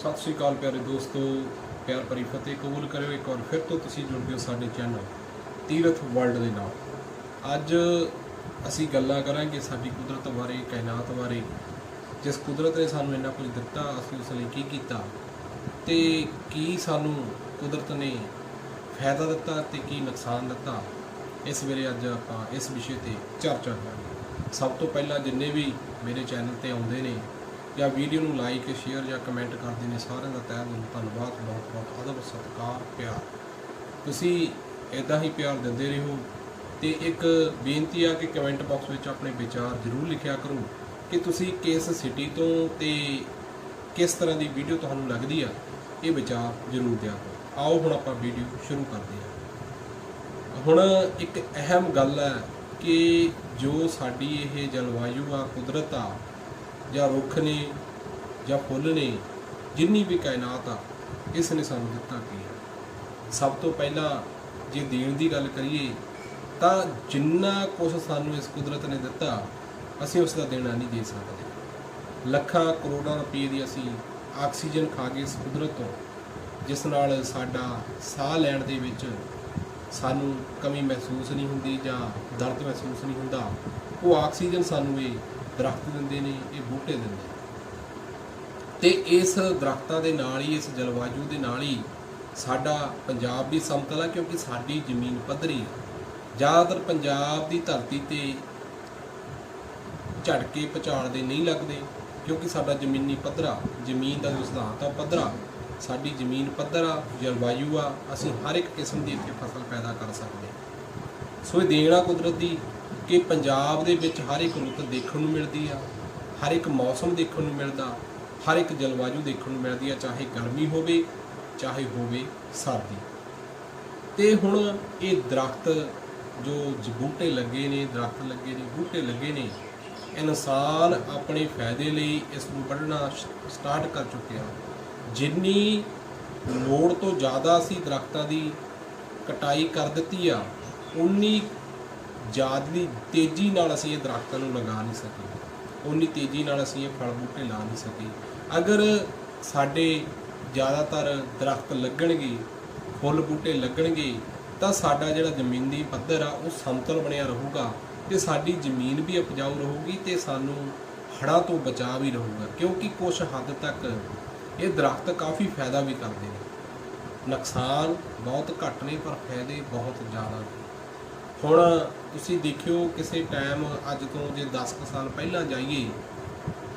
ਸਤਿ ਸ਼੍ਰੀ ਅਕਾਲ ਪਿਆਰੇ ਦੋਸਤੋ, ਪਿਆਰ ਭਰੀ ਫਤਿਹ ਕਬੂਲ ਕਰਿਓ। ਇੱਕ ਵਾਰ ਫਿਰ ਤੋਂ ਤੁਸੀਂ ਜੁੜ ਗਏ ਹੋ ਸਾਡੇ ਚੈਨਲ ਤੀਰਥ ਵਰਲਡ ਦੇ ਨਾਲ। ਅੱਜ ਅਸੀਂ ਗੱਲਾਂ ਕਰਾਂਗੇ ਸਾਡੀ ਕੁਦਰਤ ਬਾਰੇ, ਕਾਇਨਾਤ ਬਾਰੇ। ਜਿਸ ਕੁਦਰਤ ਨੇ ਸਾਨੂੰ ਇੰਨਾ ਕੁਝ ਦਿੱਤਾ, ਅਸੀਂ ਉਸ ਲਈ ਕੀ ਕੀਤਾ ਤੇ ਕੀ ਸਾਨੂੰ ਕੁਦਰਤ ਨੇ ਫਾਇਦਾ ਦਿੱਤਾ ਤੇ ਕੀ ਨੁਕਸਾਨ ਦਿੱਤਾ, ਇਸ ਵੇਲੇ ਅੱਜ ਆਪਾਂ ਇਸ ਵਿਸ਼ੇ ਤੇ ਚਰਚਾ ਕਰਾਂਗੇ। ਸਭ ਤੋਂ ਪਹਿਲਾਂ ਜਿੰਨੇ ਵੀ ਮੇਰੇ ਚੈਨਲ ਤੇ ਆਉਂਦੇ ਨੇ ਜਾਂ ਵੀਡੀਓ ਨੂੰ ਲਾਈਕ, ਸ਼ੇਅਰ ਜਾਂ ਕਮੈਂਟ ਕਰਦੇ ਨੇ ਸਾਰਿਆਂ ਦਾ ਤਹਿ ਦਿਲੋਂ, ਧੰਨਵਾਦ, ਬਹੁਤ ਬਹੁਤ ਅਦਬ, ਸਤਿਕਾਰ, ਪਿਆਰ। ਤੁਸੀਂ ਇਦਾਂ ਹੀ ਪਿਆਰ ਦਿੰਦੇ ਰਹੋ ਤੇ ਇੱਕ ਬੇਨਤੀ ਆ ਕਿ ਕਮੈਂਟ ਬਾਕਸ ਵਿੱਚ ਆਪਣੇ ਵਿਚਾਰ ਜ਼ਰੂਰ ਲਿਖਿਆ ਕਰੋ ਕਿ ਤੁਸੀਂ ਕਿਸ ਸਿਟੀ ਤੋਂ ਤੇ ਕਿਸ ਤਰ੍ਹਾਂ ਦੀ ਵੀਡੀਓ ਤੁਹਾਨੂੰ ਲੱਗਦੀ ਆ, ਇਹ ਵਿਚਾਰ ਜ਼ਰੂਰ ਦਿਆ ਕਰੋ। ਆਓ ਹੁਣ ਆਪਾਂ ਵੀਡੀਓ ਸ਼ੁਰੂ ਕਰਦੇ ਹਾਂ ਹੁਣ ਇੱਕ ਅਹਿਮ ਗੱਲ ਹੈ ਕਿ ਜੋ ਸਾਡੀ ਇਹ ਜਲਵਾਯੂ ਆ, ਕੁਦਰਤ ਆ ਜਾਂ ਰੁੱਖ ਨੇ ਜਾਂ ਫੁੱਲ ਨੇ, ਜਿੰਨੀ ਵੀ ਕਾਇਨਾਤ ਆ ਇਸ ਨੇ ਸਾਨੂੰ ਦਿੱਤਾ ਕੀ ਹੈ ਸਭ ਤੋਂ ਪਹਿਲਾਂ ਜੇ ਦੇਣ ਦੀ ਗੱਲ ਕਰੀਏ, ਤਾਂ ਜਿੰਨਾ ਕੁਝ ਸਾਨੂੰ ਇਸ ਕੁਦਰਤ ਨੇ ਦਿੱਤਾ, ਅਸੀਂ ਉਸ ਦਾ ਦੇਣਾ ਨਹੀਂ ਦੇ ਸਕਦੇ। ਲੱਖਾਂ ਕਰੋੜਾਂ ਰੁਪਏ ਦੀ ਅਸੀਂ ਆਕਸੀਜਨ ਖਾ ਕੇ ਇਸ ਕੁਦਰਤ ਤੋਂ, ਜਿਸ ਨਾਲ ਸਾਡਾ ਸਾਹ ਲੈਣ ਦੇ ਵਿੱਚ ਸਾਨੂੰ ਕਮੀ ਮਹਿਸੂਸ ਨਹੀਂ ਹੁੰਦੀ ਜਾਂ ਦਰਦ ਮਹਿਸੂਸ ਨਹੀਂ ਹੁੰਦਾ, ਉਹ ਆਕਸੀਜਨ ਸਾਨੂੰ ਇਹ ਦਰਖਤ ਦਿੰਦੇ ਨੇ, ਇਹ ਬੂਟੇ ਦਿੰਦੇ ਨੇ। ਤੇ ਇਸ ਦਰਖਤਾਂ ਦੇ ਨਾਲ ਹੀ, ਇਸ ਜਲਵਾਯੂ ਦੇ ਨਾਲ ਹੀ ਸਾਡਾ ਪੰਜਾਬ ਵੀ ਸਮਤਲ ਹੈ ਕਿਉਂਕਿ ਸਾਡੀ ਜ਼ਮੀਨ ਪੱਧਰੀ ਹੈ ਜ਼ਿਆਦਾਤਰ ਪੰਜਾਬ ਦੀ ਧਰਤੀ ਤੇ ਝਟਕੇ ਪਚਾਲ ਦੇ ਨਹੀਂ ਲੱਗਦੇ, ਕਿਉਂਕਿ ਸਾਡਾ ਜ਼ਮੀਨੀ ਪੱਧਰਾ, ਜ਼ਮੀਨ ਦਾ ਜੋ ਸਿਧਾਂਤ ਆ ਪੱਧਰਾ, ਸਾਡੀ ਜ਼ਮੀਨ ਪੱਧਰ ਆ, ਜਲਵਾਯੂ ਆ, ਅਸੀਂ ਹਰ ਇੱਕ ਕਿਸਮ ਦੀ ਇੱਥੇ ਫਸਲ ਪੈਦਾ ਕਰ ਸਕਦੇ ਸੋ ਇਹ ਦੇਣਾ ਕੁਦਰਤ ਦੀ ਕਿ ਪੰਜਾਬ ਦੇ ਵਿੱਚ ਹਰ ਇੱਕ ਰੁੱਤ ਦੇਖਣ ਨੂੰ ਮਿਲਦੀ ਆ, ਹਰ ਇੱਕ ਮੌਸਮ ਦੇਖਣ ਨੂੰ ਮਿਲਦਾ, ਹਰ ਇੱਕ ਜਲਵਾਯੂ ਦੇਖਣ ਨੂੰ ਮਿਲਦੀ ਆ, ਚਾਹੇ ਗਰਮੀ ਹੋਵੇ, ਚਾਹੇ ਹੋਵੇ ਸਰਦੀ। ਤੇ ਹੁਣ ਇਹ ਦਰਖਤ ਜੋ ਬੂਟੇ ਲੱਗੇ ਨੇ, ਦਰਖਤ ਲੱਗੇ ਨੇ, ਬੂਟੇ ਲੱਗੇ ਨੇ, ਇਨਸਾਨ ਆਪਣੇ ਫਾਇਦੇ ਲਈ ਇਸ ਨੂੰ ਵੱਢਣਾ ਸ਼- ਸਟਾਰਟ ਕਰ ਚੁੱਕਿਆ। ਜਿੰਨੀ ਲੋੜ ਤੋਂ ਜ਼ਿਆਦਾ ਅਸੀਂ ਦਰਖਤਾਂ ਦੀ ਕਟਾਈ ਕਰ ਦਿੱਤੀ ਆ, ਉਨੀ ਜ਼ਿਆਦਲੀ ਤੇਜ਼ੀ ਨਾਲ ਅਸੀਂ ਇਹ ਦਰਖਤਾਂ ਨੂੰ ਲਗਾ ਨਹੀਂ ਸਕੇ। ਉਨੀ ਤੇਜ਼ੀ ਨਾਲ ਅਸੀਂ ਇਹ ਫਲ ਬੂਟੇ ਲਾ ਨਹੀਂ ਸਕੇ। ਅਗਰ ਸਾਡੇ ਜ਼ਿਆਦਾਤਰ ਦਰਖਤ ਲੱਗਣਗੇ, ਫੁੱਲ ਬੂਟੇ ਲੱਗਣਗੇ, ਤਾਂ ਸਾਡਾ ਜਿਹੜਾ ਜ਼ਮੀਨੀ ਪੱਧਰ ਆ, ਉਹ ਸਮਤਲ ਬਣਿਆ ਰਹੂਗਾ ਤੇ ਸਾਡੀ ਜ਼ਮੀਨ ਵੀ ਉਪਜਾਊ ਰਹੂਗੀ ਤੇ ਸਾਨੂੰ ਹੜ੍ਹਾਂ ਤੋਂ ਬਚਾਅ ਵੀ ਰਹੂਗਾ। ਕਿਉਂਕਿ ਕੁਝ ਹੱਦ ਤੱਕ ਇਹ ਦਰਖਤ ਕਾਫੀ ਫਾਇਦਾ ਵੀ ਕਰਦੇ ਨੇ। ਨੁਕਸਾਨ ਬਹੁਤ ਘੱਟ ਨੇ, ਪਰ ਫਾਇਦੇ ਬਹੁਤ ਜ਼ਿਆਦਾ ਨੇ। ਹੁਣ ਤੁਸੀਂ ਦੇਖਿਓ ਕਿਸੇ ਟਾਈਮ ਅੱਜ ਤੋਂ ਜੇ 10 ਕੁ ਸਾਲ ਪਹਿਲਾਂ ਜਾਈਏ,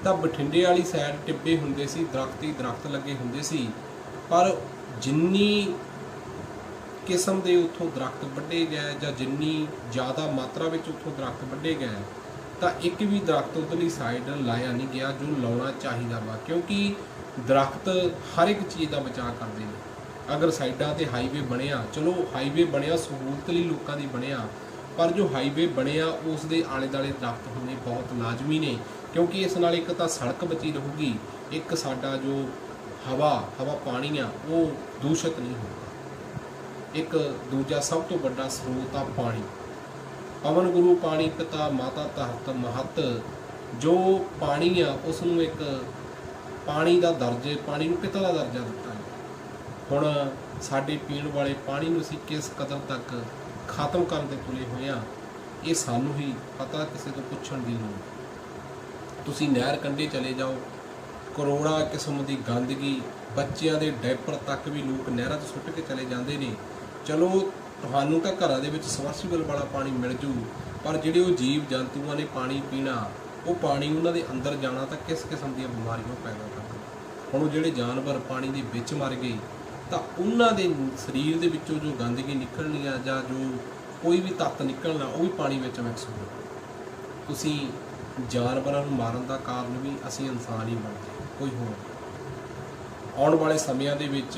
ਤਾਂ ਬਠਿੰਡੇ ਵਾਲੀ ਸਾਈਡ ਟਿੱਬੇ ਹੁੰਦੇ ਸੀ, ਦਰਖਤ ਹੀ ਦਰਖਤ ਲੱਗੇ ਹੁੰਦੇ ਸੀ। ਪਰ ਜਿੰਨੀ ਕਿਸਮ ਦੇ ਉੱਥੋਂ ਦਰਖਤ ਵੱਢੇ ਗਏ ਜਾਂ ਜਿੰਨੀ ਜ਼ਿਆਦਾ ਮਾਤਰਾ ਵਿੱਚ ਉੱਥੋਂ ਦਰਖਤ ਵੱਢੇ ਗਏ, ਤਾਂ ਇੱਕ ਵੀ ਦਰਖਤ ਉਧਰਲੀ ਸਾਈਡ ਲਾਇਆ ਨਹੀਂ ਗਿਆ ਜੋ ਲਾਉਣਾ ਚਾਹੀਦਾ ਵਾ। ਕਿਉਂਕਿ ਦਰਖਤ ਹਰ ਇੱਕ ਚੀਜ਼ ਦਾ ਬਚਾਅ ਕਰਦੇ ਨੇ। ਅਗਰ ਸਾਈਡਾਂ ਤੇ ਹਾਈਵੇ ਬਣਿਆ, ਚਲੋ ਹਾਈਵੇ ਬਣਿਆ, ਸਹੂਲਤ ਲਈ ਲੋਕਾਂ ਦੀ ਬਣਿਆ, ਪਰ ਜੋ ਹਾਈਵੇ ਬਣਿਆ, ਉਸ ਦੇ ਆਲੇ ਦਾਲੇ ਦਰਖਤ ਹੋਣੇ ਬਹੁਤ ਲਾਜ਼ਮੀ ਨੇ, ਕਿਉਂਕਿ ਇਸ ਨਾਲ ਇੱਕ ਤਾਂ ਸੜਕ ਬਚੀ ਰਹੂਗੀ, ਇੱਕ ਸਾਡਾ ਜੋ ਹਵਾ ਹਵਾ ਪਾਣੀ ਆ, ਉਹ ਦੂਸ਼ਿਤ ਨਹੀਂ ਹੋਊਗਾ। ਇੱਕ ਦੂਜਾ ਸਭ ਤੋਂ ਵੱਡਾ ਸਰੋਤ ਆ ਪਾਣੀ। ਪਵਨ ਗੁਰੂ ਪਾਣੀ ਪਿਤਾ ਮਾਤਾ ਧਰਤ ਮਹਤ, ਜੋ ਪਾਣੀ ਆ ਉਸ ਨੂੰ ਇੱਕ ਪਾਣੀ ਦਾ ਦਰਜੇ, ਪਾਣੀ ਨੂੰ ਪਿਤਾ ਦਾ ਦਰਜਾ ਦਿੱਤਾ ਹੁਣ ਸਾਡੇ ਪੀਣ ਵਾਲੇ ਪਾਣੀ ਨੂੰ ਅਸੀਂ ਕਿਸ ਕਦਰ ਤੱਕ ਖਤਮ ਕਰਨ ਦੇ ਤੁਲੇ ਹੋਏ ਆ ਇਹ ਸਾਨੂੰ ਹੀ ਪਤਾ ਕਿਸੇ ਤੋਂ ਪੁੱਛਣ ਦੀ ਲੋੜ ਨਹੀਂ। ਤੁਸੀਂ ਨਹਿਰ ਕੰਢੇ ਚਲੇ ਜਾਓ, ਕਰੋੜਾਂ ਕਿਸਮ ਦੀ ਗੰਦਗੀ, ਬੱਚਿਆਂ ਦੇ ਡਾਇਪਰ ਤੱਕ ਵੀ ਲੋਕ ਨਹਿਰਾਂ 'ਚ ਸੁੱਟ ਕੇ ਚਲੇ ਜਾਂਦੇ ਨੇ ਚਲੋ, ਤੁਹਾਨੂੰ ਤਾਂ ਘਰਾਂ ਦੇ ਵਿੱਚ ਸਵਰਸੀਬਲ ਵਾਲਾ ਪਾਣੀ ਮਿਲ ਜੂ, ਪਰ ਜਿਹੜੇ ਉਹ ਜੀਵ ਜੰਤੂਆਂ ਨੇ ਪਾਣੀ ਪੀਣਾ, ਉਹ ਪਾਣੀ ਉਹਨਾਂ ਦੇ ਅੰਦਰ ਜਾਣਾ ਤਾਂ ਕਿਸ ਕਿਸਮ ਦੀਆਂ ਬਿਮਾਰੀਆਂ ਪੈਦਾ ਕਰਦਾ ਹੁਣ ਉਹ ਜਿਹੜੇ ਜਾਨਵਰ ਪਾਣੀ ਦੇ ਵਿੱਚ ਮਰ ਗਏ ਤਾਂ ਉਹਨਾਂ ਦੇ ਸਰੀਰ ਦੇ ਵਿੱਚੋਂ ਜੋ ਗੰਦਗੀ ਨਿਕਲਣੀ ਆ ਜਾਂ ਜੋ ਕੋਈ ਵੀ ਤੱਤ ਨਿਕਲਣਾ, ਉਹ ਵੀ ਪਾਣੀ ਵਿੱਚ ਮਿਕਸ ਹੋ ਤੁਸੀਂ ਜਾਨਵਰਾਂ ਨੂੰ ਮਾਰਨ ਦਾ ਕਾਰਨ ਵੀ ਅਸੀਂ ਇਨਸਾਨ ਹੀ ਬਣਦੇ ਕੋਈ ਹੋਰ ਨਹੀਂ। ਆਉਣ ਵਾਲੇ ਸਮਿਆਂ ਦੇ ਵਿੱਚ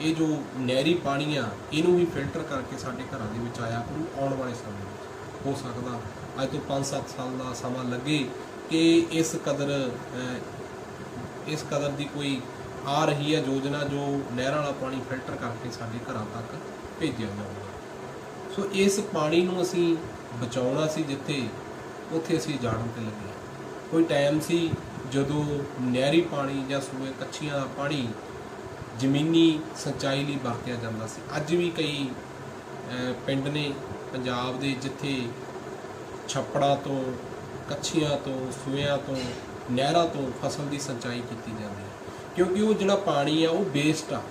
ਇਹ ਜੋ ਨਹਿਰੀ ਪਾਣੀ ਆ, ਇਹਨੂੰ ਵੀ ਫਿਲਟਰ ਕਰਕੇ ਸਾਡੇ ਘਰਾਂ ਦੇ ਵਿੱਚ ਆਇਆ ਕਰੂ ਆਉਣ ਵਾਲੇ ਸਮੇਂ ਵਿੱਚ ਹੋ ਸਕਦਾ ਅੱਜ ਤੋਂ 5-7 ਸਾਲ ਦਾ ਸਮਾਂ ਲੱਗੇ ਕਿ ਇਸ ਕਦਰ ਇਸ ਕਦਰ ਦੀ ਕੋਈ ਆ ਰਹੀ ਹੈ ਯੋਜਨਾ ਜੋ ਨਹਿਰਾਂ ਵਾਲਾ ਪਾਣੀ ਫਿਲਟਰ ਕਰਕੇ ਸਾਡੇ ਘਰਾਂ ਤੱਕ ਭੇਜਿਆ ਜਾਊਗਾ ਸੋ ਇਸ ਪਾਣੀ ਨੂੰ ਅਸੀਂ ਬਚਾਉਣਾ ਸੀ ਜਿੱਥੇ ਉੱਥੇ ਅਸੀਂ ਜਾਣ ਤੇ ਲੱਗੇ ਕੋਈ ਟਾਈਮ ਸੀ ਜਦੋਂ ਨਹਿਰੀ ਪਾਣੀ ਜਾਂ ਸੂਏ ਕੱਚੀਆਂ ਦਾ ਪਾਣੀ ਜ਼ਮੀਨੀ ਸਿੰਚਾਈ ਲਈ ਵਰਤਿਆ ਜਾਂਦਾ ਸੀ। ਅੱਜ ਵੀ ਕਈ ਪਿੰਡ ਨੇ ਪੰਜਾਬ ਦੇ ਜਿੱਥੇ ਛੱਪੜਾਂ ਤੋਂ, ਕੱਛੀਆਂ ਤੋਂ ਸੂਇਆਂ ਤੋਂ, ਨਹਿਰਾਂ ਤੋਂ ਫਸਲ ਦੀ ਸਿੰਚਾਈ ਕੀਤੀ ਜਾਂਦੀ ਹੈ। ਕਿਉਂਕਿ ਉਹ ਜਿਹੜਾ ਪਾਣੀ ਆ, ਉਹ ਵੇਸਟ ਆ।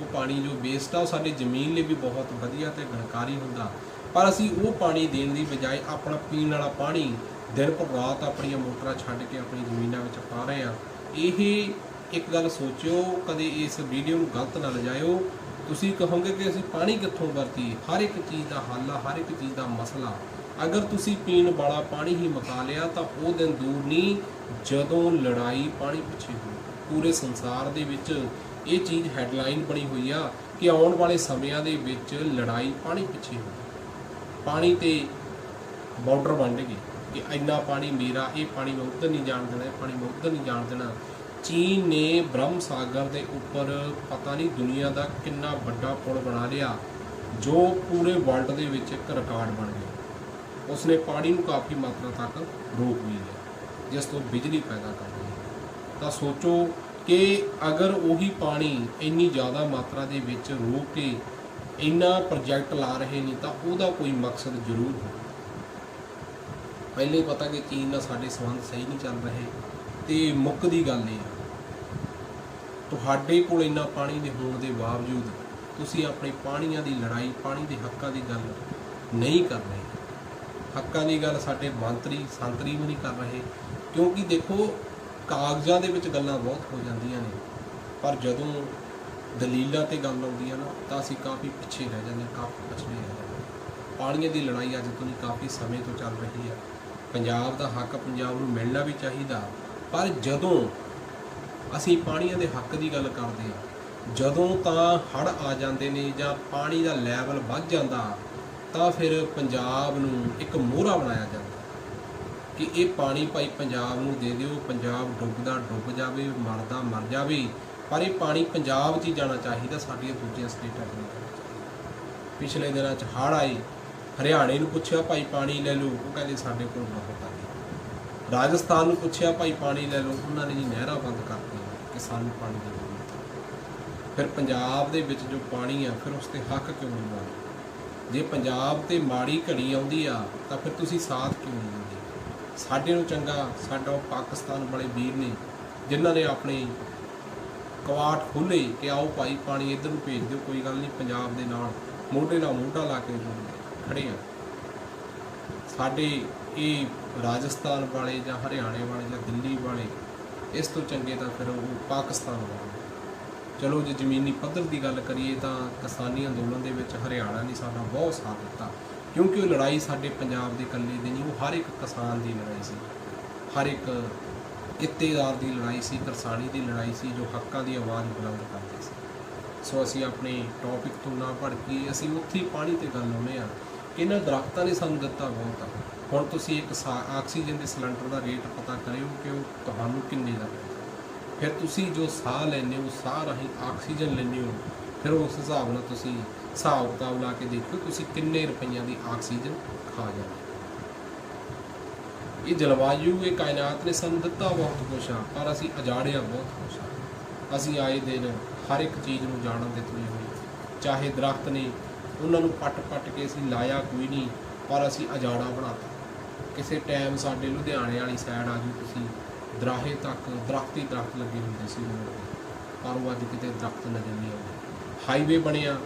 ਉਹ ਪਾਣੀ ਜੋ ਵੇਸਟ ਆ, ਉਹ ਸਾਡੀ ਜ਼ਮੀਨ ਲਈ ਵੀ ਬਹੁਤ ਵਧੀਆ ਤੇ ਗੁਣਕਾਰੀ ਹੁੰਦਾ। ਪਰ ਅਸੀਂ ਉਹ ਪਾਣੀ ਦੇਣ ਦੀ ਬਜਾਏ ਆਪਣਾ ਪੀਣ ਵਾਲਾ ਪਾਣੀ ਦਿਨ ਪਰ ਰਾਤ ਆਪਣੀਆਂ ਮੋਟਰਾਂ ਛੱਡ ਕੇ ਆਪਣੀ ਜ਼ਮੀਨਾਂ ਵਿੱਚ ਪਾ ਰਹੇ ਆ। ਇਹ ਇੱਕ ਗੱਲ ਸੋਚਿਓ, ਕਦੇ ਇਸ ਵੀਡੀਓ ਨੂੰ ਗਲਤ ਨਾ ਲਜਾਇਓ। ਤੁਸੀਂ ਕਹੋਗੇ ਕਿ ਅਸੀਂ ਪਾਣੀ ਕਿੱਥੋਂ ਵਰਤੀਏ? ਹਰ ਇੱਕ ਚੀਜ਼ ਦਾ ਹੱਲ ਆ, ਹਰ ਇੱਕ ਚੀਜ਼ ਦਾ ਮਸਲਾ ਅਗਰ ਤੁਸੀਂ ਪੀਣ ਵਾਲਾ ਪਾਣੀ ਹੀ ਮੁਕਾ ਲਿਆ, ਤਾਂ ਉਹ ਦਿਨ ਦੂਰ ਨਹੀਂ, ਜਦੋਂ ਲੜਾਈ ਪਾਣੀ ਪਿੱਛੇ ਹੋਈ ਪੂਰੇ ਸੰਸਾਰ ਦੇ ਵਿੱਚ ਇਹ ਚੀਜ਼ ਹੈਡਲਾਈਨ ਬਣੀ ਹੋਈ ਆ ਕਿ ਆਉਣ ਵਾਲੇ ਸਮਿਆਂ ਦੇ ਵਿੱਚ ਲੜਾਈ ਪਾਣੀ ਪਿੱਛੇ ਹੋਈ ਪਾਣੀ ਤੇ ਬਾਰਡਰ ਬਣ ਗਏ ਕਿ ਇੰਨਾ ਪਾਣੀ ਮੇਰਾ, ਇਹ ਪਾਣੀ ਮੈਂ ਉੱਧਰ ਨਹੀਂ ਜਾਣ ਦੇਣਾ, ਇਹ ਪਾਣੀ ਮੈਂ ਉੱਧਰ ਨਹੀਂ ਜਾਣ ਦੇਣਾ। ਚੀਨ ਨੇ ਬ੍ਰਹਮ ਸਾਗਰ ਦੇ ਉੱਪਰ ਪਤਾ ਨਹੀਂ ਦੁਨੀਆ ਦਾ ਕਿੰਨਾ ਵੱਡਾ ਪੁਲ ਬਣਾ ਲਿਆ, ਜੋ ਪੂਰੇ ਵਰਲਡ ਦੇ ਵਿੱਚ ਇੱਕ ਰਿਕਾਰਡ ਬਣ ਗਿਆ। ਉਸਨੇ ਪਾਣੀ ਨੂੰ ਕਾਫੀ ਮਾਤਰਾ ਤੱਕ ਰੋਕ ਲਿਆ, ਜਿਸ ਤੋਂ ਬਿਜਲੀ ਪੈਦਾ ਕਰਦੀ ਹੈ ਤਾਂ ਸੋਚੋ ਕਿ ਅਗਰ ਉਹੀ ਪਾਣੀ ਇੰਨੀ ਜ਼ਿਆਦਾ ਮਾਤਰਾ ਦੇ ਵਿੱਚ ਰੋਕ ਕੇ ਇੰਨਾ ਪ੍ਰੋਜੈਕਟ ਲਾ ਰਹੇ ਨੇ ਤਾਂ ਉਹਦਾ ਕੋਈ ਮਕਸਦ ਜ਼ਰੂਰ ਹੋਵੇ। ਪਹਿਲੇ ਪਤਾ ਕਿ ਚੀਨ ਨਾਲ ਸਾਡੇ ਸੰਬੰਧ ਸਹੀ ਨਹੀਂ ਚੱਲ ਰਹੇ ਤੇ ਮੁੱਕ ਦੀ ਗੱਲ ਇਹ ਆ। ਤੁਹਾਡੇ ਕੋਲ ਇੰਨਾ ਪਾਣੀ ਦੇ ਹੋਣ ਦੇ ਬਾਵਜੂਦ ਤੁਸੀਂ ਆਪਣੇ ਪਾਣੀਆਂ ਦੀ ਲੜਾਈ, ਪਾਣੀ ਦੇ ਹੱਕਾਂ ਦੀ ਗੱਲ ਨਹੀਂ ਕਰ ਰਹੇ। ਹੱਕਾਂ ਦੀ ਗੱਲ ਸਾਡੇ ਮੰਤਰੀ, ਸੰਤਰੀ ਵੀ ਨਹੀਂ ਕਰ ਰਹੇ। ਕਿਉਂਕਿ ਦੇਖੋ ਕਾਗਜ਼ਾਂ ਦੇ ਵਿੱਚ ਗੱਲਾਂ ਬਹੁਤ ਹੋ ਜਾਂਦੀਆਂ ਨੇ ਪਰ ਜਦੋਂ ਦਲੀਲਾਂ ਤੇ ਗੱਲ ਆਉਂਦੀ ਹੈ ਨਾ ਤਾਂ ਅਸੀਂ ਕਾਫੀ ਪਿੱਛੇ ਰਹਿ ਜਾਂਦੇ ਹਾਂ, ਕਾਫੀ ਪਛੜੇ ਰਹਿ ਜਾਂਦੇ ਹਾਂ। ਪਾਣੀਆਂ ਦੀ ਲੜਾਈ ਅੱਜ ਤੋਂ ਕਾਫੀ ਸਮੇਂ ਤੋਂ ਚੱਲ ਰਹੀ ਹੈ ਪੰਜਾਬ ਦਾ ਹੱਕ ਪੰਜਾਬ ਨੂੰ ਮਿਲਣਾ ਵੀ ਚਾਹੀਦਾ ਪਰ ਜਦੋਂ ਅਸੀਂ ਪਾਣੀਆਂ ਦੇ ਹੱਕ ਦੀ ਗੱਲ ਕਰਦੇ ਹਾਂ ਜਦੋਂ ਤਾਂ ਹੜ ਆ ਜਾਂਦੇ ਨੇ ਜਾਂ ਪਾਣੀ ਦਾ ਲੈਵਲ ਵੱਧ ਜਾਂਦਾ ਤਾਂ ਫਿਰ ਪੰਜਾਬ ਨੂੰ ਇੱਕ ਮੋਹਰਾ ਬਣਾਇਆ ਜਾਂਦਾ ਕਿ ਇਹ ਪਾਣੀ ਭਾਈ ਪੰਜਾਬ ਨੂੰ ਦੇ ਦਿਓ, ਪੰਜਾਬ ਡੁੱਬਦਾ, ਡੁੱਬ ਜਾਵੇ, ਮਰਦਾ, ਮਰ ਜਾਵੇ, ਪਰ ਇਹ ਪਾਣੀ ਪੰਜਾਬ 'ਚ ਹੀ ਜਾਣਾ ਚਾਹੀਦਾ, ਸਾਡੀਆਂ ਦੂਜੀਆਂ ਸਟੇਟਾਂ 'ਚ ਨਹੀਂ ਜਾਣਾ ਚਾਹੀਦਾ। ਪਿਛਲੇ ਦਿਨਾਂ 'ਚ ਹੜ੍ਹ ਆਏ, ਹਰਿਆਣੇ ਨੂੰ ਪੁੱਛਿਆ, ਭਾਈ ਪਾਣੀ ਲੈ ਲਓ। ਉਹ ਕਹਿੰਦੇ, ਸਾਡੇ ਕੋਲ ਬਹੁਤ ਆ ਗਿਆ ਰਾਜਸਥਾਨ ਨੂੰ ਪੁੱਛਿਆ, ਭਾਈ ਪਾਣੀ ਲੈ ਲਓ। ਉਹਨਾਂ ਨੇ ਜੀ ਨਹਿਰਾਂ ਬੰਦ ਕਰਤੀਆਂ ਕਿ ਸਾਨੂੰ ਪਾਣੀ ਦੀ ਜ਼ਰੂਰਤ ਫਿਰ ਪੰਜਾਬ ਦੇ ਵਿੱਚ ਜੋ ਪਾਣੀ ਆ, ਫਿਰ ਉਸ ਤੇ ਹੱਕ ਕਿਉਂ ਨਹੀਂ ਬਣਦਾ? ਜੇ ਪੰਜਾਬ ਤੇ ਮਾੜੀ ਘੜੀ ਆਉਂਦੀ ਆ, ਤਾਂ ਫਿਰ ਤੁਸੀਂ ਸਾਥ ਕਿਉਂ ਨਹੀਂ ਦਿੰਦੇ? ਸਾਡੇ ਨੂੰ ਚੰਗਾ, ਸਾਡਾ ਉਹ ਪਾਕਿਸਤਾਨ ਵਾਲੇ ਵੀਰ ਨੇ, ਜਿਨ੍ਹਾਂ ਨੇ ਆਪਣੇ ਕਵਾਟ ਖੋਲੇ ਕਿ ਆਓ ਭਾਈ ਪਾਣੀ ਇੱਧਰ ਨੂੰ ਭੇਜ ਦਿਓ, ਕੋਈ ਗੱਲ ਨਹੀਂ, ਪੰਜਾਬ ਦੇ ਨਾਲ ਮੋਢੇ ਨਾਲ ਮੋਢਾ ਲਾ ਕੇ ਖੜੇ ਆ। ਸਾਡੇ ਇਹ ਰਾਜਸਥਾਨ ਵਾਲੇ ਜਾਂ ਹਰਿਆਣੇ ਵਾਲੇ ਜਾਂ ਦਿੱਲੀ ਵਾਲੇ, ਇਸ ਤੋਂ ਚੰਗੇ ਤਾਂ ਫਿਰ ਉਹ ਪਾਕਿਸਤਾਨ ਵਾਲੇ ਚਲੋ ਜੇ ਜ਼ਮੀਨੀ ਪੱਧਰ ਦੀ ਗੱਲ ਕਰੀਏ ਤਾਂ ਕਿਸਾਨੀ ਅੰਦੋਲਨ ਦੇ ਵਿੱਚ ਹਰਿਆਣਾ ਨੇ ਸਾਡਾ ਬਹੁਤ ਸਾਥ ਦਿੱਤਾ। ਕਿਉਂਕਿ ਉਹ ਲੜਾਈ ਸਾਡੇ ਪੰਜਾਬ ਦੇ ਇਕੱਲੇ ਦੀ ਨਹੀਂ, ਉਹ ਹਰ ਇੱਕ ਕਿਸਾਨ ਦੀ ਲੜਾਈ ਸੀ। ਹਰ ਇੱਕ ਕਿੱਤੇਦਾਰ ਦੀ ਲੜਾਈ ਸੀ ਕਿਸਾਨੀ ਦੀ ਲੜਾਈ ਸੀ, ਜੋ ਹੱਕਾਂ ਦੀ ਆਵਾਜ਼ ਬੁਲੰਦ ਕਰਦੇ ਸੀ। ਸੋ ਅਸੀਂ ਆਪਣੇ ਟੌਪਿਕ ਤੋਂ ਨਾ ਭੜ ਕੇ ਅਸੀਂ ਉੱਥੇ ਹੀ ਪਾਣੀ ਤੇ ਗੱਲ ਆਉਂਦੇ ਆ ਇਹਨਾਂ ਦਰਖਤਾਂ ਨੇ ਸਾਨੂੰ ਦਿੱਤਾ ਬਹੁਤ। ਆ ਹੁਣ ਤੁਸੀਂ ਇੱਕ ਸਾ- ਆਕਸੀਜਨ ਦੇ ਸਿਲੰਡਰ ਦਾ ਰੇਟ ਪਤਾ ਕਰਿਓ ਕਿ ਉਹ ਤੁਹਾਨੂੰ ਕਿੰਨੇ ਦਾ ਪੈਂਦਾ ਫਿਰ ਤੁਸੀਂ ਜੋ ਸਾਹ ਲੈਂਦੇ ਹੋ ਸਾਹ ਰਾਹੀਂ ਆਕਸੀਜਨ ਲੈਂਦੇ ਹੋ। ਫਿਰ ਉਸ ਹਿਸਾਬ ਨਾਲ ਤੁਸੀਂ ਹਿਸਾਬ ਕਿਤਾਬ ਲਾ ਕੇ ਦੇਖੋ, ਤੁਸੀਂ ਕਿੰਨੇ ਰੁਪਈਆਂ ਦੀ ਆਕਸੀਜਨ ਖਾ ਜਾਂਦੇ ਇਹ ਜਲਵਾਯੂ, ਇਹ ਕਾਇਨਾਤ ਨੇ ਸਾਨੂੰ ਦਿੱਤਾ ਬਹੁਤ ਕੁਛ ਆ ਪਰ ਅਸੀਂ ਅਜਾੜਿਆ ਬਹੁਤ ਕੁਛ ਆ ਅਸੀਂ ਆਏ ਦਿਨ ਹਰ ਇੱਕ ਚੀਜ਼ ਨੂੰ ਜਾਣਨ ਦੇ ਤੁਲੇ ਹੋਏ। ਚਾਹੇ ਦਰਖਤ ਨੇ ਉਹਨਾਂ ਨੂੰ ਪੱਟ-ਪੱਟ ਕੇ ਅਸੀਂ ਲਾਇਆ ਕੋਈ ਨਹੀਂ, ਪਰ ਅਸੀਂ ਅਜਾੜਾ ਬਣਾਤਾ। ਕਿਸੇ ਟਾਈਮ ਸਾਡੇ ਲੁਧਿਆਣੇ ਵਾਲੀ ਸਾਈਡ ਆ ਗਈ ਤੁਸੀਂ, ਦਰਾਹੇ ਤੱਕ, ਦਰਖਤ ਹੀ ਦਰਖਤ ਲੱਗੇ ਹੁੰਦੇ ਸੀ ਰੋਡ ਤੇ, ਪਰ ਉਹ ਅੱਜ ਕਿਤੇ ਦਰਖਤ ਨਜ਼ਰ ਨਹੀਂ ਆਉਂਦੇ। ਹਾਈਵੇ ਬਣਿਆ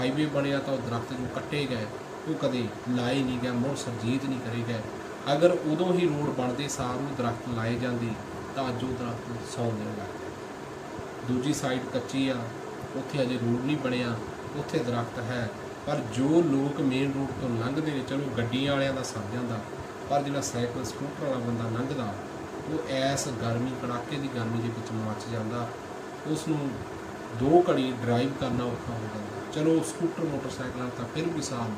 ਹਾਈਵੇ ਬਣਿਆ ਤਾਂ ਉਹ ਦਰਖਤ ਜੋ ਕੱਟੇ ਗਏ। ਉਹ ਕਦੇ ਲਾਏ ਨਹੀਂ ਗਏ, ਮੁੜ ਸਰਜੀਤ ਨਹੀਂ ਕਰੇ ਗਏ। ਅਗਰ ਉਦੋਂ ਹੀ ਰੋਡ ਬਣਦੇ ਸਾਰ ਨੂੰ ਦਰਖਤ ਲਾਏ ਜਾਂਦੇ, ਤਾਂ ਅੱਜ ਉਹ ਦਰਖਤ ਸੌਂ ਨਹੀਂ ਲੱਗਦੇ ਦੂਜੀ ਸਾਈਡ ਕੱਚੀ ਆ, ਉੱਥੇ ਅਜੇ ਰੋਡ ਨਹੀਂ ਬਣਿਆ, ਉੱਥੇ ਦਰਖਤ ਹੈ। ਪਰ ਜੋ ਲੋਕ ਮੇਨ ਰੋਡ ਤੋਂ ਲੰਘਦੇ ਨੇ, ਚਲੋ ਗੱਡੀਆਂ ਵਾਲਿਆਂ ਦਾ ਸਰ ਜਾਂਦਾ, ਪਰ ਜਿਹੜਾ ਸਾਈਕਲ, ਸਕੂਟਰ ਵਾਲਾ ਬੰਦਾ ਲੰਘਦਾ, ਉਹ ਐਸ ਗਰਮੀ, ਕੜਾਕੇ ਦੀ ਗਰਮੀ ਦੇ ਵਿੱਚ ਮੱਚ ਜਾਂਦਾ। ਉਸ ਨੂੰ ਦੋ ਘੜੀ ਡਰਾਈਵ ਕਰਨਾ ਔਖਾ ਹੋ ਜਾਂਦਾ। ਚਲੋ ਸਕੂਟਰ ਮੋਟਰਸਾਈਕਲਾਂ ਤਾਂ ਫਿਰ ਵੀ ਸਾਲ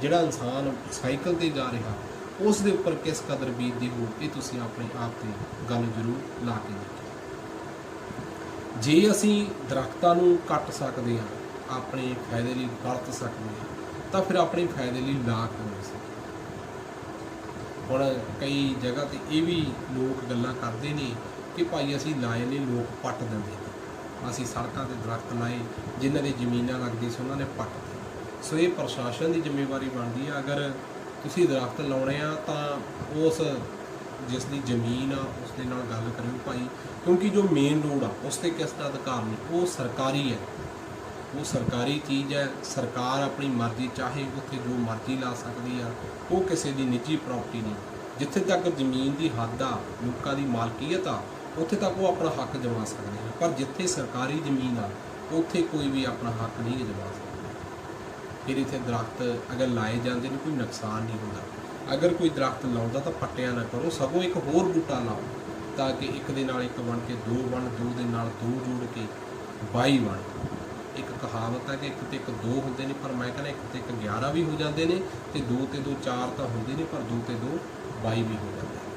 ਜਿਹੜਾ ਇਨਸਾਨ ਸਾਈਕਲ ਤੇ ਜਾ ਰਿਹਾ ਉਸ ਦੇ ਉੱਪਰ ਕਿਸ ਕਦਰ ਬੀਤਦੀ ਹੋ ਇਹ ਤੁਸੀਂ ਆਪਣੇ ਆਪ ਤੇ ਗੱਲ ਜ਼ਰੂਰ ਲਾ ਕੇ ਦੇਖੋ ਜੇ ਅਸੀਂ ਦਰਖਤਾਂ ਨੂੰ ਕੱਟ ਸਕਦੇ ਹਾਂ, ਆਪਣੇ ਫਾਇਦੇ ਲਈ ਵਰਤ ਸਕਦੇ ਹਾਂ, ਤਾਂ ਫਿਰ ਆਪਣੇ ਫਾਇਦੇ ਲਈ ਲਾ ਕਿਉਂ ਸਕਦੇ ਹੁਣ ਕਈ ਜਗ੍ਹਾ ਤੇ ਇਹ ਵੀ ਲੋਕ ਗੱਲਾਂ ਕਰਦੇ ਨੇ ਕਿ ਭਾਈ ਅਸੀਂ ਲਾਏ ਨੇ, ਲੋਕ ਪੱਟ ਦਿੰਦੇ ਨੇ। ਅਸੀਂ ਸੜਕਾਂ ਤੇ ਦਰਖਤ ਲਾਏ, ਜਿਨ੍ਹਾਂ ਦੀ ਜ਼ਮੀਨਾਂ ਲੱਗਦੀ ਸੀ, ਉਹਨਾਂ ਨੇ ਪੱਟ ਦਿੱਤੇ। ਸੋ ਇਹ ਪ੍ਰਸ਼ਾਸਨ ਦੀ ਜ਼ਿੰਮੇਵਾਰੀ ਬਣਦੀ ਆ। ਅਗਰ ਤੁਸੀਂ ਦਰਖਤ ਲਾਉਣੇ ਆ, ਤਾਂ ਉਸ, ਜਿਸ ਦੀ ਜ਼ਮੀਨ ਆ, ਉਸ ਦੇ ਨਾਲ ਗੱਲ ਕਰਿਓ ਭਾਈ। ਕਿਉਂਕਿ ਜੋ ਮੇਨ ਰੋਡ ਆ, ਉਸ ਤੇ ਕਿਸ ਦਾ ਅਧਿਕਾਰ ਨਹੀਂ ਉਹ ਸਰਕਾਰੀ ਹੈ। ਉਹ ਸਰਕਾਰੀ ਚੀਜ਼ ਹੈ। ਸਰਕਾਰ ਆਪਣੀ ਮਰਜ਼ੀ, ਚਾਹੇ ਉੱਥੇ ਜੋ ਮਰਜ਼ੀ ਲਾ ਸਕਦੀ ਆ, ਉਹ ਕਿਸੇ ਦੀ ਨਿੱਜੀ ਪ੍ਰਾਪਰਟੀ ਨਹੀਂ। ਜਿੱਥੇ ਤੱਕ ਜ਼ਮੀਨ ਦੀ ਹੱਦ ਆ, ਲੋਕਾਂ ਦੀ ਮਾਲਕੀਅਤ ਆ ਉੱਥੇ ਤੱਕ ਉਹ ਆਪਣਾ ਹੱਕ ਜਮਾ ਸਕਦੇ ਆ। ਪਰ ਜਿੱਥੇ ਸਰਕਾਰੀ ਜ਼ਮੀਨ ਆ, ਉੱਥੇ ਕੋਈ ਵੀ ਆਪਣਾ ਹੱਕ ਨਹੀਂ ਜਮਾ ਸਕਦਾ। ਫਿਰ ਇੱਥੇ ਦਰਖਤ ਅਗਰ ਲਾਏ ਜਾਂਦੇ ਨੇ, ਕੋਈ ਨੁਕਸਾਨ ਨਹੀਂ ਹੁੰਦਾ। ਅਗਰ ਕੋਈ ਦਰਖਤ ਲਾਉਂਦਾ ਤਾਂ ਪੱਟਿਆ ਨਾ ਕਰੋ, ਸਗੋਂ ਇੱਕ ਹੋਰ ਬੂਟਾ ਲਾਓ, ਤਾਂ ਕਿ ਇੱਕ ਦੇ ਨਾਲ ਇੱਕ ਬਣ ਕੇ ਦੋ ਬਣ, ਦੋ ਦੇ ਨਾਲ ਦੋ ਜੋੜ ਕੇ 22 ਬਣ। ਇੱਕ ਕਹਾਵਤ ਹੈ ਕਿ ਇੱਕ ਤੇ ਇੱਕ ਦੋ ਹੁੰਦੇ ਨੇ, ਪਰ ਮੈਂ ਕਹਿੰਦਾ ਇੱਕ ਤੇ ਇੱਕ 11 ਵੀ ਹੋ ਜਾਂਦੇ ਨੇ ਤੇ ਦੋ ਤੇ ਦੋ ਚਾਰ ਤਾਂ ਹੁੰਦੇ ਨੇ, ਪਰ ਦੋ ਤੇ ਦੋ 22 ਵੀ ਹੋ ਜਾਂਦੇ ਨੇ।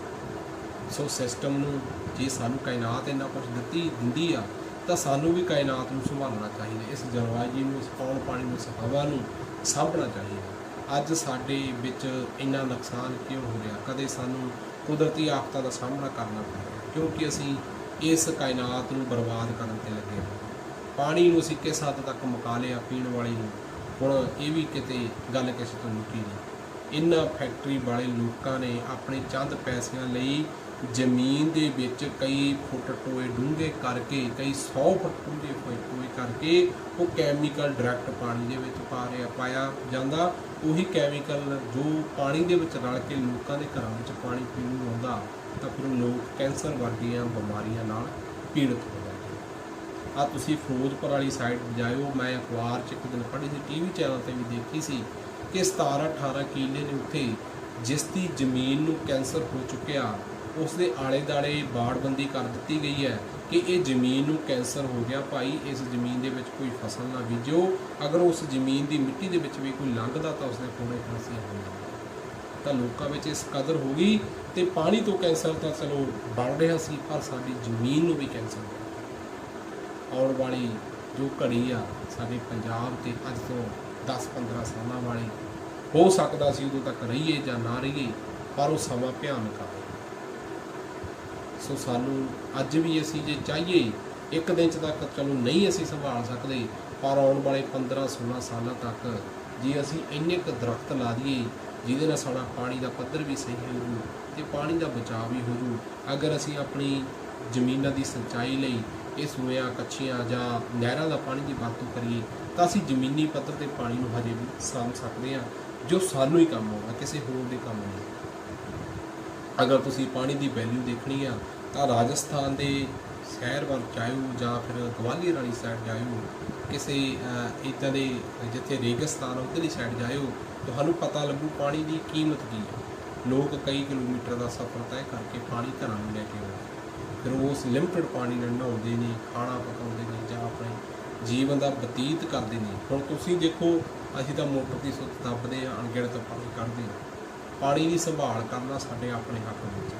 ਸੋ ਸਿਸਟਮ ਨੂੰ ਜੇ ਸਾਨੂੰ ਕਾਇਨਾਤ ਇੰਨਾ ਕੁਝ ਦਿੱਤੀ, ਦਿੰਦੀ ਆ, ਤਾਂ ਸਾਨੂੰ ਵੀ ਕਾਇਨਾਤ ਨੂੰ ਸੰਭਾਲਣਾ ਚਾਹੀਦਾ। ਇਸ ਜਲਵਾਯੂ ਨੂੰ, ਇਸ ਪੌਣ ਪਾਣੀ ਨੂੰ, ਇਸ ਹਵਾ ਨੂੰ ਸਾਂਭਣਾ ਚਾਹੀਦਾ। ਅੱਜ ਸਾਡੇ ਵਿੱਚ ਇੰਨਾ ਨੁਕਸਾਨ ਕਿਉਂ ਹੋ ਰਿਹਾ? ਕਦੇ ਸਾਨੂੰ ਕੁਦਰਤੀ ਆਫਤਾਂ ਦਾ ਸਾਹਮਣਾ ਕਰਨਾ ਪੈ ਰਿਹਾ, ਕਿਉਂਕਿ ਅਸੀਂ ਇਸ ਕਾਇਨਾਤ ਨੂੰ ਬਰਬਾਦ ਕਰਨ ਤੇ ਲੱਗੇ ਹਾਂ। ਪਾਣੀ ਨੂੰ ਅਸੀਂ ਕਿਸ ਹੱਦ ਤੱਕ ਮੁਕਾ ਲਿਆ, ਪੀਣ ਵਾਲੀ ਨੂੰ? ਹੁਣ ਇਹ ਵੀ ਕਿਤੇ ਗੱਲ ਕਿਸੇ ਤੋਂ ਲੁਕੀ ਨਹੀਂ। ਇਹਨਾਂ ਫੈਕਟਰੀ ਵਾਲੇ ਲੋਕਾਂ ਨੇ ਆਪਣੇ ਚੰਦ ਪੈਸਿਆਂ ਲਈ ਜ਼ਮੀਨ ਦੇ ਵਿੱਚ ਕਈ ਫੁੱਟ ਟੋਏ ਡੂੰਘੇ ਕਰਕੇ, ਕਈ 100 ਫੁੱਟ ਡੂੰਘੇ ਹੋਏ ਟੋਏ ਕਰਕੇ ਉਹ ਕੈਮੀਕਲ ਡਾਇਰੈਕਟ ਪਾਣੀ ਦੇ ਵਿੱਚ ਪਾ ਰਿਹਾ, ਪਾਇਆ ਜਾਂਦਾ। ਉਹੀ ਕੈਮੀਕਲ ਜੋ ਪਾਣੀ ਦੇ ਵਿੱਚ ਰਲ ਕੇ ਲੋਕਾਂ ਦੇ ਘਰਾਂ ਵਿੱਚ ਪਾਣੀ ਪੀਣ ਨੂੰ ਆਉਂਦਾ, ਤਾਂ ਫਿਰ ਉਹ ਲੋਕ ਕੈਂਸਰ ਵਰਗੀਆਂ ਬਿਮਾਰੀਆਂ ਨਾਲ ਪੀੜਤ ਹੋ ਜਾਂਦੇ ਆ ਤੁਸੀਂ ਫਿਰੋਜ਼ਪੁਰ ਵਾਲੀ ਸਾਈਡ ਜਾਇਓ, ਮੈਂ ਅਖਬਾਰ 'ਚ ਇੱਕ ਦਿਨ ਪੜ੍ਹੀ ਸੀ ਟੀਵੀ ਚੈਨਲ ਤੇ ਵੀ ਦੇਖੀ ਸੀ। ਕਿ 17 18 ਕਿੱਲੇ ਨੇ ਉੱਥੇ ਜਿਸ ਦੀ ਜ਼ਮੀਨ ਨੂੰ ਕੈਂਸਰ ਹੋ ਚੁੱਕਿਆ, ਉਸ ਦੇ ਆਲੇ ਦਾਲੇ ਬਾੜਬੰਦੀ ਕਰ ਦਿੱਤੀ ਗਈ ਹੈ ਕਿ ਇਹ ਜ਼ਮੀਨ ਨੂੰ ਕੈਂਸਰ ਹੋ ਗਿਆ। ਭਾਈ, ਇਸ ਜ਼ਮੀਨ ਦੇ ਵਿੱਚ ਕੋਈ ਫਸਲ ਨਾ ਬੀਜੋ ਅਗਰ ਉਸ ਜ਼ਮੀਨ ਦੀ ਮਿੱਟੀ ਦੇ ਵਿੱਚ ਵੀ ਕੋਈ ਲੰਘਦਾ ਤਾਂ ਉਸਦੇ ਕੋਲੇ ਫਾਂਸੀਆਂ ਹੋ ਜਾਂਦੀਆਂ ਤਾਂ ਲੋਕਾਂ ਵਿੱਚ ਇਸ ਕਦਰ ਹੋ ਗਈ ਤੇ ਪਾਣੀ ਤੋਂ ਕੈਂਸਰ ਤਾਂ ਚਲੋ ਬਣ ਰਿਹਾ ਸੀ, ਪਰ ਸਾਡੀ ਜ਼ਮੀਨ ਨੂੰ ਵੀ ਕੈਂਸਰ ਹੋ ਆਉਣ ਵਾਲੀ ਜੋ ਘੜੀ ਆ, ਸਾਡੇ ਪੰਜਾਬ ਤੇ ਅੱਜ ਤੋਂ 10-15 ਸਾਲਾਂ ਵਾਲੇ। ਹੋ ਸਕਦਾ ਸੀ ਉਦੋਂ ਤੱਕ ਰਹੀਏ ਜਾਂ ਨਾ ਰਹੀਏ, ਪਰ ਉਹ ਸਮਾਂ ਭਿਆਨਕ ਆ ਸੋ ਸਾਨੂੰ ਅੱਜ ਵੀ ਅਸੀਂ ਜੇ ਚਾਹੀਏ, ਇੱਕ ਦਿਨ ਚ ਤੱਕ ਚਲੋ ਨਹੀਂ ਅਸੀਂ ਸੰਭਾਲ ਸਕਦੇ, ਪਰ ਆਉਣ ਵਾਲੇ 15-16 ਸਾਲਾਂ ਤੱਕ ਜੇ ਅਸੀਂ ਇੰਨੇ ਕੁ ਦਰਖਤ ਲਾ ਦਈਏ, ਜਿਹਦੇ ਨਾਲ ਸਾਡਾ ਪਾਣੀ ਦਾ ਪੱਧਰ ਵੀ ਸਹੀ ਹੋ ਜੂ ਤੇ ਪਾਣੀ ਦਾ ਬਚਾਅ ਵੀ ਹੋ ਜੂ ਅਗਰ ਅਸੀਂ ਆਪਣੀ ਜ਼ਮੀਨਾਂ ਦੀ ਸਿੰਚਾਈ ਲਈ ਇਹ ਸੂਇਆਂ ਕੱਚੀਆਂ ਜਾਂ ਨਹਿਰਾਂ ਦਾ ਪਾਣੀ ਦੀ ਵਰਤੋਂ ਕਰੀਏ, ਤਾਂ ਅਸੀਂ ਜ਼ਮੀਨੀ ਪੱਧਰ ਤੇ ਪਾਣੀ ਨੂੰ ਹਜੇ ਵੀ ਸਾਂਭ ਸਕਦੇ ਹਾਂ, ਜੋ ਸਾਨੂੰ ਹੀ ਕੰਮ ਆਉਣਾ ਕਿਸੇ ਹੋਰ ਦੇ ਕੰਮ ਨਹੀਂ। ਅਗਰ ਤੁਸੀਂ ਪਾਣੀ ਦੀ ਵੈਲਿਊ ਦੇਖਣੀ ਆ, ਤਾਂ ਰਾਜਸਥਾਨ ਦੇ ਸ਼ਹਿਰ ਵੱਲ ਜਾਇਓ ਜਾਂ ਫਿਰ ਗਵਾਲੀਅਰ ਵਾਲੀ ਸਾਈਡ ਜਾਇਓ, ਕਿਸੇ ਇਦਾਂ ਦੇ ਜਿੱਥੇ ਰੇਗਿਸਤਾਨ ਆ, ਉਧਰਲੀ ਸਾਈਡ ਜਾਇਓ, ਤੁਹਾਨੂੰ ਪਤਾ ਲੱਗੂ ਪਾਣੀ ਦੀ ਕੀਮਤ ਕੀ ਹੈ ਲੋਕ ਕਈ ਕਿਲੋਮੀਟਰ ਦਾ ਸਫ਼ਰ ਤੈਅ ਕਰਕੇ ਪਾਣੀ ਘਰਾਂ ਨੂੰ ਲੈ ਕੇ ਆਉਂਦੇ ਫਿਰ ਉਸ ਲਿਮਟਿਡ ਪਾਣੀ ਨਾਲ ਨਹਾਉਂਦੇ ਨੇ, ਖਾਣਾ ਪਕਾਉਂਦੇ ਨੇ ਜਾਂ ਆਪਣੇ ਜੀਵਨ ਦਾ ਬਤੀਤ ਕਰਦੇ ਨੇ। ਹੁਣ ਤੁਸੀਂ ਦੇਖੋ, ਅਸੀਂ ਤਾਂ ਮੋਟਰ ਦੀ ਸੁੱਤ ਦੱਬਦੇ ਆ ਅਣਗਿਣਤ ਪਾਣੀ ਕੱਢਦੇ ਆ ਪਾਣੀ ਦੀ ਸੰਭਾਲ ਕਰਨਾ ਸਾਡੇ ਆਪਣੇ ਹੱਕ ਵਿੱਚ ਹੈ।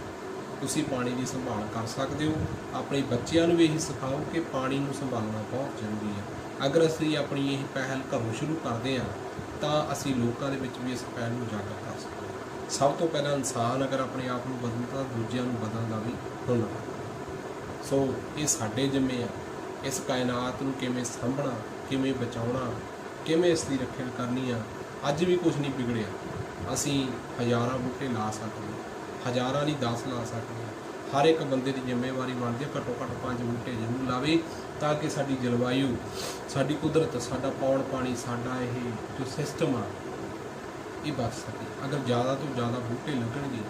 ਤੁਸੀਂ ਪਾਣੀ ਦੀ ਸੰਭਾਲ ਕਰ ਸਕਦੇ ਹੋ। ਆਪਣੇ ਬੱਚਿਆਂ ਨੂੰ ਵੀ ਇਹ ਸਿਖਾਓ ਕਿ ਪਾਣੀ ਨੂੰ ਸੰਭਾਲਣਾ ਬਹੁਤ ਜ਼ਰੂਰੀ ਹੈ। ਅਗਰ ਅਸੀਂ ਆਪਣੀ ਇਹ ਪਹਿਲ ਘਰੋਂ ਸ਼ੁਰੂ ਕਰਦੇ ਹਾਂ, ਤਾਂ ਅਸੀਂ ਲੋਕਾਂ ਦੇ ਵਿੱਚ ਵੀ ਇਸ ਪਹਿਲ ਨੂੰ ਉਜਾਗਰ ਕਰ ਸਕਦੇ ਹਾਂ। ਸਭ ਤੋਂ ਪਹਿਲਾਂ ਇਨਸਾਨ ਅਗਰ ਆਪਣੇ ਆਪ ਨੂੰ ਬਦਲਦਾ ਤਾਂ ਦੂਜਿਆਂ ਨੂੰ ਬਦਲਦਾ ਵੀ ਹੁਨਰ ਸੋ ਇਹ ਸਾਡੇ ਜਿੰਮੇ ਆ। ਇਸ ਕਾਇਨਾਤ ਨੂੰ ਕਿਵੇਂ ਸਾਂਭਣਾ, ਕਿਵੇਂ ਬਚਾਉਣਾ, ਕਿਵੇਂ ਇਸ ਦੀ ਰੱਖਿਆ ਕਰਨੀ ਆ, ਅੱਜ ਵੀ ਕੁਝ ਨਹੀਂ ਵਿਗੜਿਆ। ਅਸੀਂ ਹਜ਼ਾਰਾਂ ਬੂਟੇ ਲਾ ਸਕਦੇ ਹਾਂ, ਹਜ਼ਾਰਾਂ ਨਹੀਂ 10 ਲਾ ਸਕਦੇ ਹਾਂ। ਹਰ ਇੱਕ ਬੰਦੇ ਦੀ ਜ਼ਿੰਮੇਵਾਰੀ ਬਣਦੀ ਹੈ ਘੱਟੋ ਘੱਟ ਪੰਜ ਬੂਟੇ ਜ਼ਰੂਰ ਲਾਵੇ ਤਾਂ ਕਿ ਸਾਡੀ ਜਲਵਾਯੂ, ਸਾਡੀ ਕੁਦਰਤ, ਸਾਡਾ ਪੌਣ ਪਾਣੀ, ਸਾਡਾ ਇਹ ਜੋ ਸਿਸਟਮ ਆ, ਇਹ ਬਚ ਸਕੇ। ਅਗਰ ਜ਼ਿਆਦਾ ਤੋਂ ਜ਼ਿਆਦਾ ਬੂਟੇ ਲੱਗਣਗੇ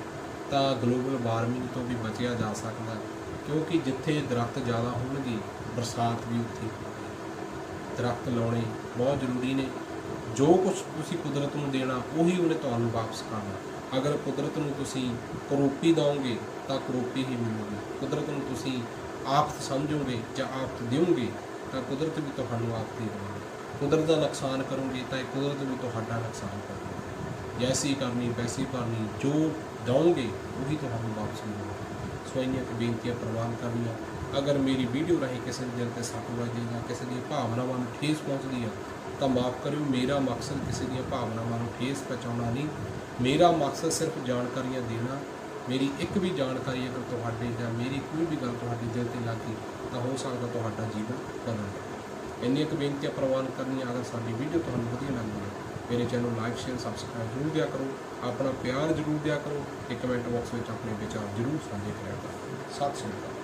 ਤਾਂ ਗਲੋਬਲ ਵਾਰਮਿੰਗ ਤੋਂ ਵੀ ਬਚਿਆ ਜਾ ਸਕਦਾ ਹੈ। ਕਿਉਂਕਿ ਜਿੱਥੇ ਦਰਖਤ ਜ਼ਿਆਦਾ ਹੋਣਗੇ, ਬਰਸਾਤ ਵੀ ਉੱਥੇ ਹੋਵੇਗੀ ਦਰਖਤ ਲਾਉਣੇ ਬਹੁਤ ਜ਼ਰੂਰੀ ਨੇ। ਜੋ ਕੁਝ ਤੁਸੀਂ ਕੁਦਰਤ ਨੂੰ ਦੇਣਾ, ਉਹੀ ਉਹਨੇ ਤੁਹਾਨੂੰ ਵਾਪਸ ਕਰਨਾ। ਅਗਰ ਕੁਦਰਤ ਨੂੰ ਤੁਸੀਂ ਕਰੋਪੀ ਦਿਓਗੇ, ਤਾਂ ਕਰੋਪੀ ਹੀ ਮਿਲੂਗੀ। ਕੁਦਰਤ ਨੂੰ ਤੁਸੀਂ ਆਫਤ ਸਮਝੋਗੇ ਜਾਂ ਆਫਤ ਦਿਓਗੇ, ਤਾਂ ਕੁਦਰਤ ਵੀ ਤੁਹਾਨੂੰ ਆਫਤ ਹੀ ਦੇਵੇਗੀ। ਕੁਦਰਤ ਦਾ ਨੁਕਸਾਨ ਕਰੋਗੇ, ਤਾਂ ਇਹ ਕੁਦਰਤ ਵੀ ਤੁਹਾਡਾ ਨੁਕਸਾਨ ਕਰੇਗੀ। ਜੈਸੀ ਕਰਨੀ, ਵੈਸੀ ਕਰਨੀ, ਜੋ ਦਓਗੇ, ਉਹੀ ਤੁਹਾਨੂੰ ਵਾਪਸ ਮਿਲੇਗਾ। ਸੋ ਇੰਨੀਆਂ ਕੁ ਬੇਨਤੀਆਂ ਪ੍ਰਵਾਨ ਕਰਨੀਆਂ। ਅਗਰ ਮੇਰੀ ਵੀਡੀਓ ਰਾਹੀਂ ਕਿਸੇ ਦੇ ਦਿਲ ਤੇ ਸੱਟ ਵੱਜਦੀ ਜਾਂ ਕਿਸੇ ਦੀਆਂ ਭਾਵਨਾਵਾਂ ਨੂੰ ਠੇਸ ਪਹੁੰਚਦੀ ਆ, ਤਾਂ ਮਾਫ ਕਰਿਓ। ਮੇਰਾ ਮਕਸਦ ਕਿਸੇ ਦੀਆਂ ਭਾਵਨਾਵਾਂ ਨੂੰ ਠੇਸ ਪਹੁੰਚਾਉਣਾ ਨਹੀਂ। ਮੇਰਾ ਮਕਸਦ ਸਿਰਫ ਜਾਣਕਾਰੀਆਂ ਦੇਣਾ। ਮੇਰੀ ਇੱਕ ਵੀ ਜਾਣਕਾਰੀ ਅਗਰ ਤੁਹਾਡੇ ਜਾਂ ਮੇਰੀ ਕੋਈ ਵੀ ਗੱਲ ਤੁਹਾਡੇ ਦਿਲ ਤੇ ਲੱਗੀ, ਤਾਂ ਹੋ ਸਕਦਾ ਤੁਹਾਡਾ ਜੀਵਨ ਬਦਲ ਜਾਵੇ। ਇੰਨੀਆਂ ਕੁ ਬੇਨਤੀਆਂ ਪ੍ਰਵਾਨ ਕਰਨੀਆਂ ਅਗਰ ਸਾਡੀ ਵੀਡੀਓ ਤੁਹਾਨੂੰ ਵਧੀਆ ਲੱਗਦੀ ਹੈ। ਮੇਰੇ ਚੈਨਲ ਨੂੰ ਲਾਈਕ, ਸ਼ੇਅਰ ਸਬਸਕ੍ਰਾਈਬ ਜ਼ਰੂਰ ਦਿਆ ਕਰੋ। ਆਪਣਾ ਪਿਆਰ ਜ਼ਰੂਰ ਦਿਆ ਕਰੋ। ਤੇ ਕਮੈਂਟ ਬਾਕਸ ਵਿੱਚ ਆਪਣੇ ਵਿਚਾਰ ਜ਼ਰੂਰ ਸਾਂਝੇ ਕਰਿਆ ਕਰੋ। ਸਤਿ ਸ਼੍ਰੀ ਅਕਾਲ।